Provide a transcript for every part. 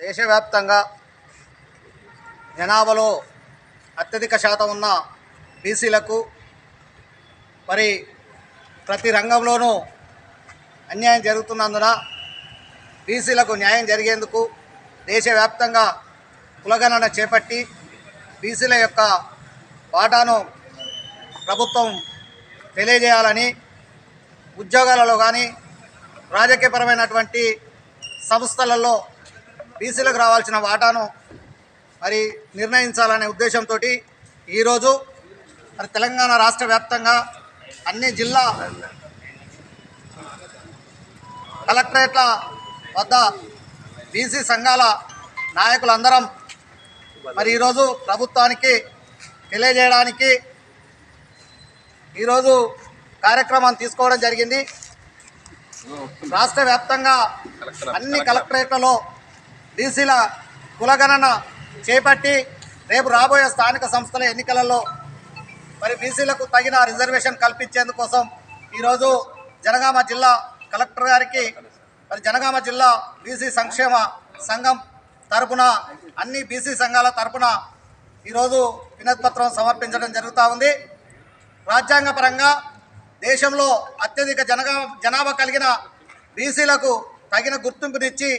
దేశవ్యాప్తంగా జనాభాలో అత్యధిక శాతం ఉన్న బీసీలకు మరి ప్రతి రంగంలోనూ అన్యాయం జరుగుతున్నందున బీసీలకు న్యాయం జరిగేందుకు దేశవ్యాప్తంగా కులగణన చేపట్టి బీసీల యొక్క వాటాను ప్రభుత్వం తెలియజేయాలని ఉద్యోగాలలో కానీ రాజకీయపరమైనటువంటి సంస్థలలో బీసీలకు రావాల్సిన వాటాను మరి నిర్ణయించాలనే ఉద్దేశంతో ఈరోజు మరి తెలంగాణ రాష్ట్ర వ్యాప్తంగా అన్ని జిల్లా కలెక్టరేట్ల వద్ద బీసీ సంఘాల నాయకులందరం మరి ఈరోజు ప్రభుత్వానికి తెలియజేయడానికి ఈరోజు కార్యక్రమం తీసుకోవడం జరిగింది. రాష్ట్ర వ్యాప్తంగా అన్ని కలెక్టరేట్లలో బీసీల కులగణన చేపట్టి రేపు రాబోయే స్థానిక సంస్థల ఎన్నికలలో మరి బీసీలకు తగిన రిజర్వేషన్ కల్పించేందుకోసం ఈరోజు జనగామ జిల్లా కలెక్టర్ గారికి మరి జనగామ జిల్లా బీసీ సంక్షేమ సంఘం తరపున అన్ని బీసీ సంఘాల తరపున ఈరోజు వినతిపత్రం సమర్పించడం జరుగుతూ ఉంది. రాజ్యాంగపరంగా దేశంలో అత్యధిక జనగా జనాభా కలిగిన బీసీలకు తగిన గుర్తింపునిచ్చి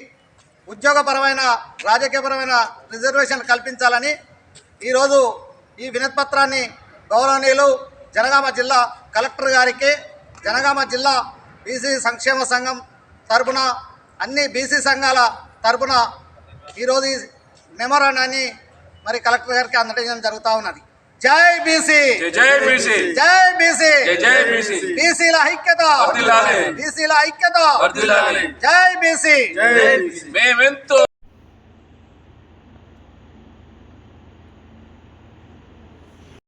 ఉద్యోగపరమైన రాజకీయపరమైన రిజర్వేషన్ కల్పించాలని ఈరోజు ఈ వినతిపత్రాన్ని గౌరవనీయులు జనగామ జిల్లా కలెక్టర్ గారికి జనగామ జిల్లా బీసీ సంక్షేమ సంఘం తరపున అన్ని బీసీ సంఘాల తరపున ఈరోజు ఈ మెమోరాండాన్ని మరి కలెక్టర్ గారికి అందజేయడం జరుగుతూ ఉన్నది. జై బీసీ. జై బీసీ. జై బీసీ. జై బీసీ. బీసీల ఐక్యత. బీసీల ఐక్యత. జై బీసీ. మేమెంతో